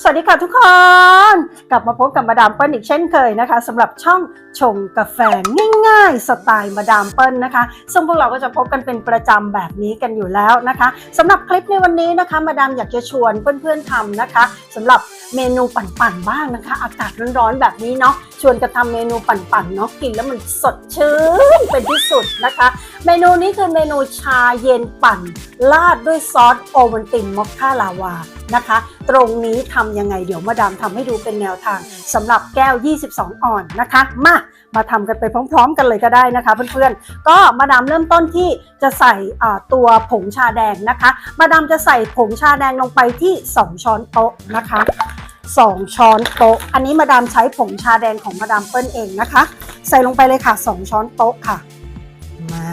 สวัสดีค่ะทุกคน กลับมาพบกับมาดามเปิ้ลอีกเช่นเคยนะคะสำหรับช่องชงกาแฟง่ายๆสไตล์มาดามเปิ้ลนะคะ ซึ่งพวกเราก็จะพบกันเป็นประจำแบบนี้กันอยู่แล้วนะคะสำหรับคลิปในวันนี้นะคะ มาดามอยากจะชวนเพื่อนๆทำนะคะสำหรับเมนูปั่นๆบ้างนะคะ อากาศร้อนๆแบบนี้เนาะชวนกันทำเมนูปั่นๆเนาะกินแล้วมันสดชื่นเป็นที่สุดนะคะ เมนูนี้คือเมนูชาเย็นปั่นราดด้วยซอสโอวัลตินมอคค่าลาวา นะคะ ตรงนี้ทำยังไงเดี๋ยวมาดามทำให้ดูเป็นแนวทางสำหรับแก้ว 22 อ่อนนะคะ มามาทำกันไปพร้อม ๆ กันเลยก็ได้นะคะ เพื่อนๆ ก็มาดามเริ่มต้นที่จะใส่อ่าตัวผงชาแดงนะคะ มาดามจะใส่ผงชาแดงลงไปที่ 2 ช้อนโต๊ะนะคะ2 ช้อนโต๊ะ อันนี้มาดามใช้ผงชาแดงของมาดามเปิ้ลเองนะคะ ใส่ลงไปเลยค่ะ 2 ช้อนโต๊ะค่ะ มา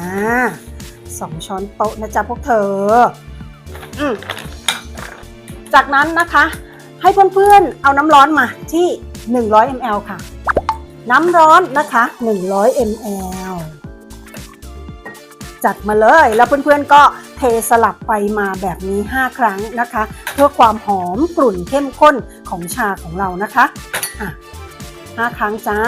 สองช้อนโต๊ะนะจ๊ะพวกเธอ อืม จากนั้นนะคะให้เพื่อนๆเอาน้ำร้อนมาที่ 100 ml ค่ะ น้ำร้อนนะคะ 100 ml จัดมาเลยแล้วเพื่อนๆก็เทสลับไปมาแบบนี้ 5 ครั้งนะคะ เพื่อความหอมกลุ่นเข้มข้นของชาของเรานะคะอะ5ครั้งจ้า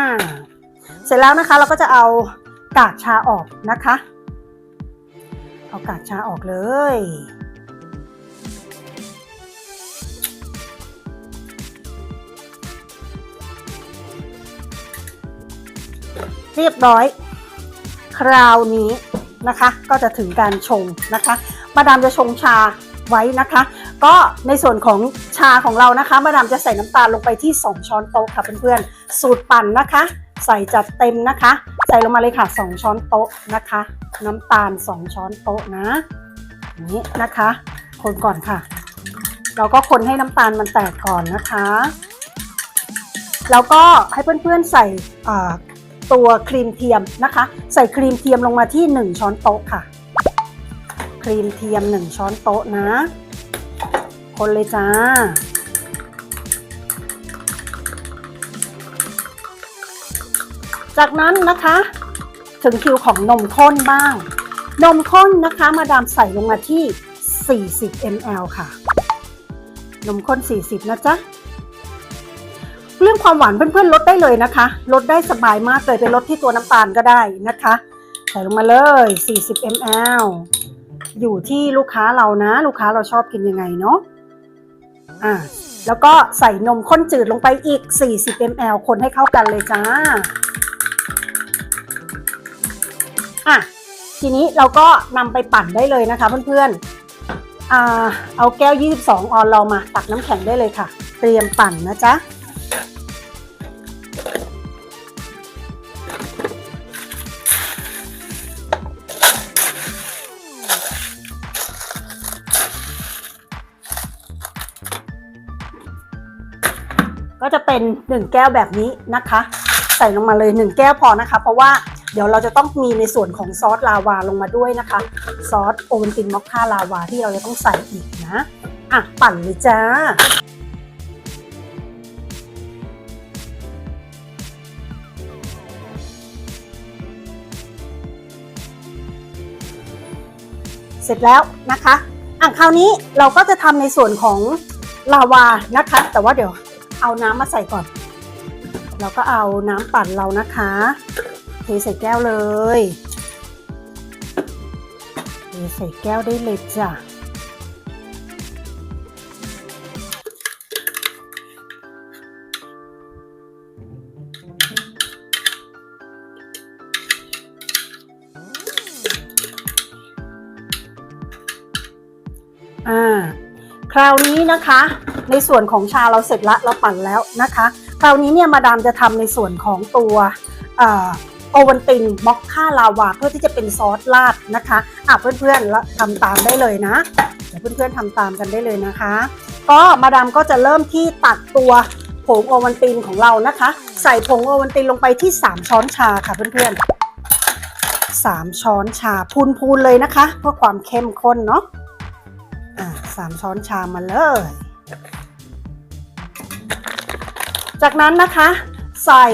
อ่า เสร็จแล้วนะคะเราก็จะเอากากชาออกนะคะ เอากากชาออกเลย เรียบร้อย คราวนี้นะคะ ก็จะถึงการชงนะคะ มาดามจะชงชา ไว้นะคะ ก็ในส่วนของชาของเรานะคะ มาดามจะใส่น้ำตาลลงไปที่ 2 ช้อนโต๊ะค่ะเพื่อนๆ สูตรปั่นนะคะ ใส่จัดเต็มนะคะ ใส่ลงมาเลยค่ะ 2 ช้อนโต๊ะนะคะ น้ำตาล 2 ช้อนโต๊ะนะอย่างนี้นะคะ คนก่อนค่ะ เราก็คนให้น้ำตาลมันแตกก่อนนะคะแล้วก็ให้เพื่อนๆใส่ตัวครีมเทียมนะคะ ใส่ครีมเทียมลงมาที่ 1 ช้อนโต๊ะค่ะ ครีมเทียม 1 ช้อนโต๊ะนะ คนเลยจ้า จากนั้นนะคะ ถึงคิวของนมข้นบ้าง นมข้นนะคะ มาดามใส่ลงมาที่ 40 ml ค่ะ นมข้น 40 นะจ๊ะเรื่องความหวานเพื่อนๆลดได้เลยนะคะ ลดได้สบายมากเลยไปลดที่ตัวน้ำตาลก็ได้นะคะ ใส่ลงมาเลย 40 ml อยู่ที่ลูกค้าเรานะ ลูกค้าเราชอบกินยังไงเนาะอ่าแล้วก็ใส่นมข้นจืดลงไปอีก 40 ml คนให้เข้ากันเลยจ้าอะทีนี้เราก็นำไปปั่นได้เลยนะคะเพื่อนๆอ่าเอาแก้ว 22 ออนเรามาตักน้ำแข็งได้เลยค่ะ เตรียมปั่นนะจ๊ะ ก็จะเป็น 1 แก้วแบบนี้นะคะ ใส่ลงมาเลย 1 แก้วพอนะคะ เพราะว่าเดี๋ยวเราจะต้องมีในส่วนของซอสลาวาลงมาด้วยนะคะ ซอสโอวัลตินมอคค่าลาวาที่เราจะต้องใส่อีกนะอะปั่นเลยจ้าเสร็จแล้วนะคะ อะคราวนี้เราก็จะทำในส่วนของลาวานะคะ แต่ว่าเดี๋ยว เอาน้ำมาใส่ก่อนเราก็เอาน้ำปั่นเรานะคะ เทใส่แก้วเลย เทใส่แก้วได้เลยจ้ะอ่า คราวนี้นะคะ ในส่วนของชาเราเสร็จละเราปั่นแล้วนะคะ คราวนี้เนี่ยมาดามจะทำในส่วนของตัวโอวันตินมอคค่าลาวาเพื่อที่จะเป็นซอสราดนะคะอะเพื่อนๆแล้วทำตามได้เลยนะเดี๋ยวเพื่อนๆทำตามกันได้เลยนะคะ ก็มาดามก็จะเริ่มที่ตักตัวผงโอวันตินของเรานะคะ ใส่ผงโอวันตินลงไปที่ 3 ช้อนชาค่ะเพื่อนๆ3ช้อนชาพูนๆเลยนะคะ เพื่อความเข้มข้นเนาะอ่าสามช้อนชามาเลย จากนั้นนะคะใส่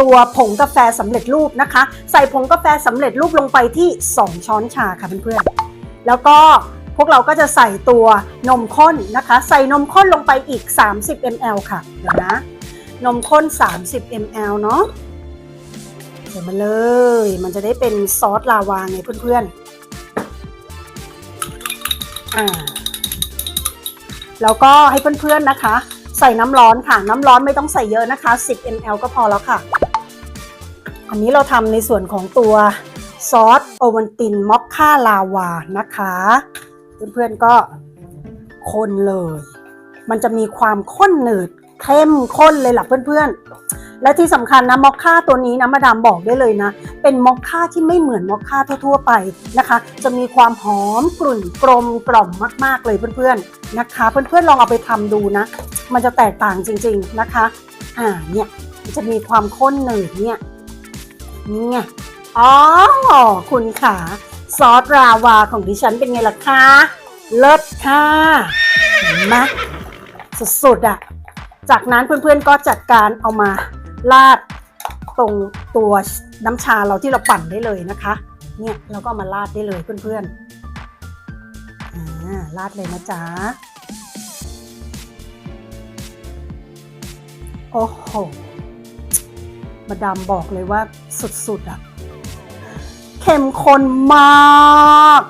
ตัวผงกาแฟสำเร็จรูปนะคะ ใส่ผงกาแฟสำเร็จรูปลงไปที่ 2 ช้อนชาค่ะเพื่อนๆแล้วก็พวกเราก็จะใส่ตัวนมข้นนะคะ ใส่นมข้นลงไปอีก 30 ml ค่ะเดี๋ยวนะ นมข้น 30 ml เนาะใส่มาเลย มันจะได้เป็นซอสลาวาไงเพื่อนๆอ่าแล้วก็ให้เพื่อนๆนะคะ ใส่น้ำร้อนค่ะ น้ำร้อนไม่ต้องใส่เยอะนะคะ 10 ml ก็พอแล้วค่ะ อันนี้เราทำในส่วนของตัวซอสโอวันตินมอคค่าลาวานะคะ เพื่อนๆก็คนเลย มันจะมีความข้นหนืดเข้มข้นเลยล่ะเพื่อนๆ และที่สำคัญนะมอคค่าตัวนี้นะมาดามบอกได้เลยนะ เป็นมอคค่าที่ไม่เหมือนมอคค่าทั่ว ๆ ไปนะคะ จะมีความหอมกลุ่นกลมกล่อมมาก ๆ เลยเพื่อนๆนะคะ เพื่อนๆลองเอาไปทำดูนะ มันจะแตกต่างจริง ๆนะคะ อ่าเนี่ยจะมีความข้นหนืดเนี่ยนี่ไงอ๋อคุณขาซอสราวาของดิฉันเป็นไงล่ะคะเลิศค่ะเห็นไหมสุดๆอะ จากนั้นเพื่อนๆก็จัดการเอามา ราดตรงตัวน้ำชาเราที่เราปั่นได้เลยนะคะ เนี่ยเราก็มาราดได้เลยเพื่อนๆอ่าราดเลยนะจ๊ะโอ้โห มาดามบอกเลยว่าสุดๆอะเข้มข้นมาก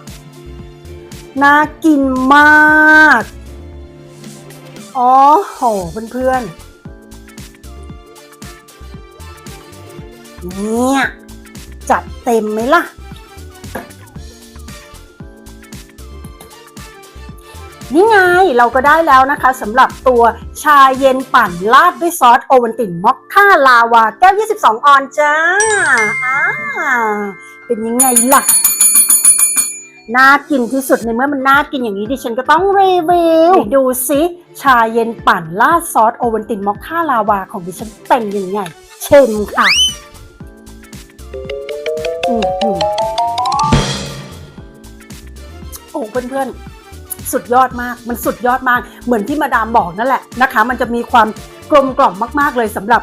น่ากินมาก อ๋อโหเพื่อนๆ เนี่ยจัดเต็มไหมล่ะ นี่ไงเราก็ได้แล้วนะคะสำหรับตัวชาเย็นปั่นราดด้วยซอสโอวัลตินมอคค่าลาวา แก้ว 22 ออนจ้าอ่าเป็นยังไงล่ะน่ากินที่สุดในเมื่อมันน่ากินอย่างนี้ดิฉันก็ต้องรีวิวดูสิชาเย็นปั่นราดซอสโอวัลตินมอคค่าลาวาของดิฉันเป็นยังไง เชิญค่ะ โอ้เพื่อนๆ สุดยอดมาก มันสุดยอดมาก เหมือนที่มาดามบอกนั่นแหละนะคะ มันจะมีความกลมกล่อมมาก ๆ เลยสำหรับ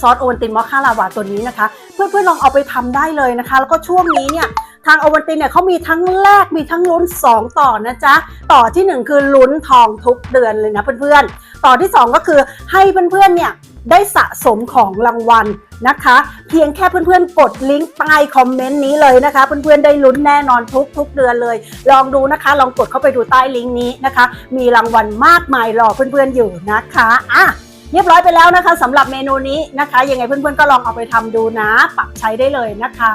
ซอสโอวัลตินมอคค่าลาวาตัวนี้นะคะ เพื่อนๆลองเอาไปทำได้เลยนะคะ แล้วก็ช่วงนี้เนี่ยทางโอวัลตินเนี่ยเขามีทั้งแลกมีทั้งลุ้น 2 ต่อนะจ๊ะ ต่อทีหนึ่1 คือลุ้นทองทุกเดือนเลยนะเพื่อนๆ ต่อที่ 2 ก็คือให้เพื่อนๆเนี่ยได้สะสมของรางวัล นะคะ เพียงแค่เพื่อนๆ กดลิงก์ใต้คอมเมนต์นี้เลยนะคะ เพื่อนๆได้ลุ้นแน่นอนทุกทุกเดือนเลย ลองดูนะคะ ลองกดเข้าไปดูใต้ลิงก์นี้นะคะ มีรางวัลมากมายรอเพื่อนๆอยู่นะคะอะเรียบร้อยไปแล้วนะคะสำหรับเมนูนี้นะคะ ยังไงเพื่อนๆก็ลองเอาไปทำดูนะ ปรับใช้ได้เลยนะคะ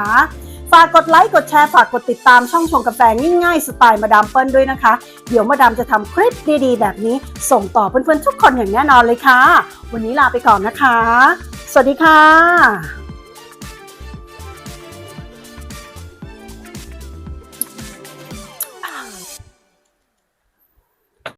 ฝากกดไลค์ กดแชร์ ฝากกดติดตามช่องชงกาแฟง่ายๆสไตล์มาดามเปิ้ลด้วยนะคะ เดี๋ยวมาดามจะทำคลิปดีๆ แบบนี้ ส่งต่อเพื่อนๆทุกคนอย่างแน่นอนเลยค่ะ วันนี้ลาไปก่อนนะคะ สวัสดีค่ะ